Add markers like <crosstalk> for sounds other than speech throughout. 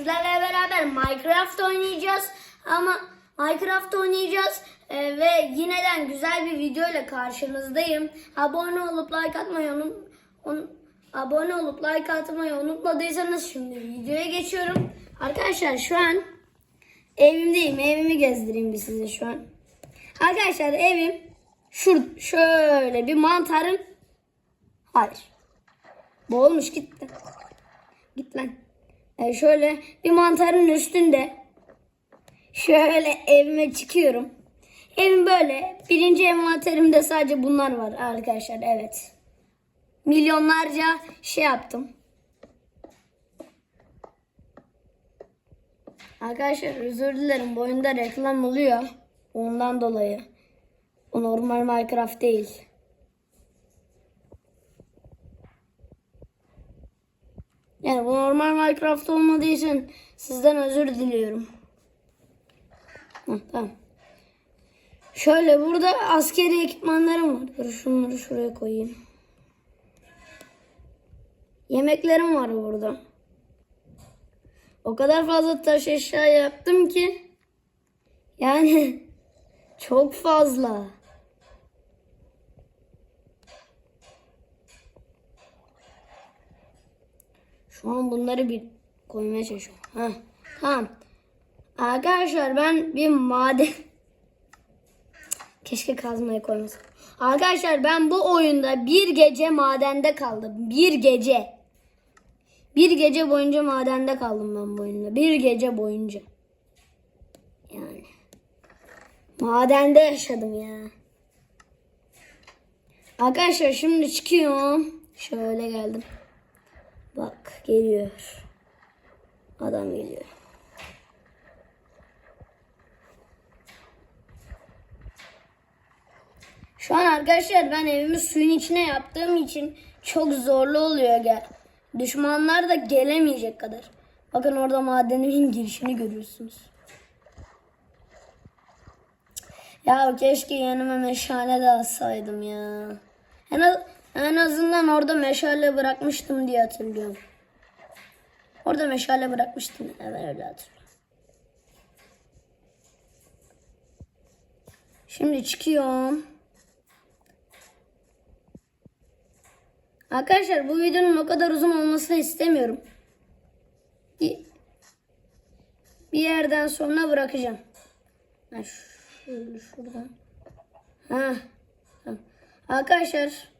sizlerle beraber Minecraft oynayacağız. Ama Minecraft oynayacağız Ee, ve yineden güzel bir video ile karşınızdayım. Abone olup like atmayı unut, un- abone olup like atmayı unutmadıysanız şimdi videoya geçiyorum. Arkadaşlar şu an evimdeyim. Evimi gezdireyim bir size şu an. Arkadaşlar evim şur şöyle bir mantarın hayır. Bu olmuş gitti. Git lan. Ee, şöyle bir mantarın üstünde şöyle evime çıkıyorum. Evim böyle. Birinci envanterimde sadece bunlar var arkadaşlar. Evet. Milyonlarca şey yaptım. Arkadaşlar özür dilerim. Bu oyunda reklam oluyor. Ondan dolayı. O normal Minecraft değil. Yani bu normal Minecraft olmadığı için sizden özür diliyorum. Hı, tamam. Şöyle burada askeri ekipmanlarım var. Dur şunları şuraya koyayım. Yemeklerim var burada. O kadar fazla taş eşya yaptım ki. Yani <laughs> çok fazla. Şu an bunları bir koymaya çalışıyorum. Heh, tamam. Arkadaşlar ben bir maden... Keşke kazmayı koymasam. Arkadaşlar ben bu oyunda bir gece madende kaldım. Bir gece. Bir gece boyunca madende kaldım ben bu oyunda. Bir gece boyunca. Yani. Madende yaşadım ya. Arkadaşlar şimdi çıkıyorum. Şöyle geldim. Bak geliyor. Adam geliyor. Şu an arkadaşlar ben evimi suyun içine yaptığım için çok zorlu oluyor gel. Düşmanlar da gelemeyecek kadar. Bakın orada madenimin <laughs> girişini görüyorsunuz. Ya keşke yanıma meşale de alsaydım ya. En, az, en azından orada meşale bırakmıştım diye hatırlıyorum. Orada meşale bırakmıştım. Evet öyle hatırlıyorum. Şimdi çıkıyorum. Arkadaşlar bu videonun o kadar uzun olmasını istemiyorum. Bir, yerden sonra bırakacağım. Şöyle şuradan. Ha. Arkadaşlar.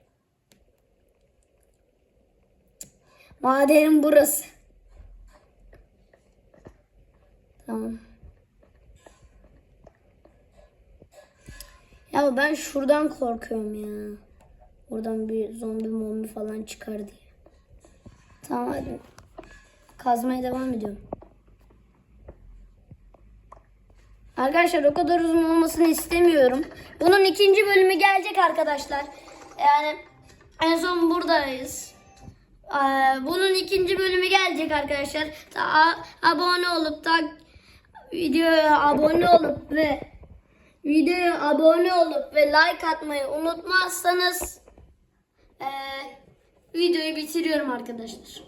Madenim burası. Tamam. Ya ben şuradan korkuyorum ya. Oradan bir zombi mombi falan çıkar diye. Tamam hadi. Kazmaya devam ediyorum. Arkadaşlar o kadar uzun olmasını istemiyorum. Bunun ikinci bölümü gelecek arkadaşlar. Yani en son buradayız. Ee, Bunun ikinci bölümü gelecek arkadaşlar. Ta- abone olup da videoya abone olup ve videoya abone olup ve like atmayı unutmazsanız ee, videoyu bitiriyorum arkadaşlar.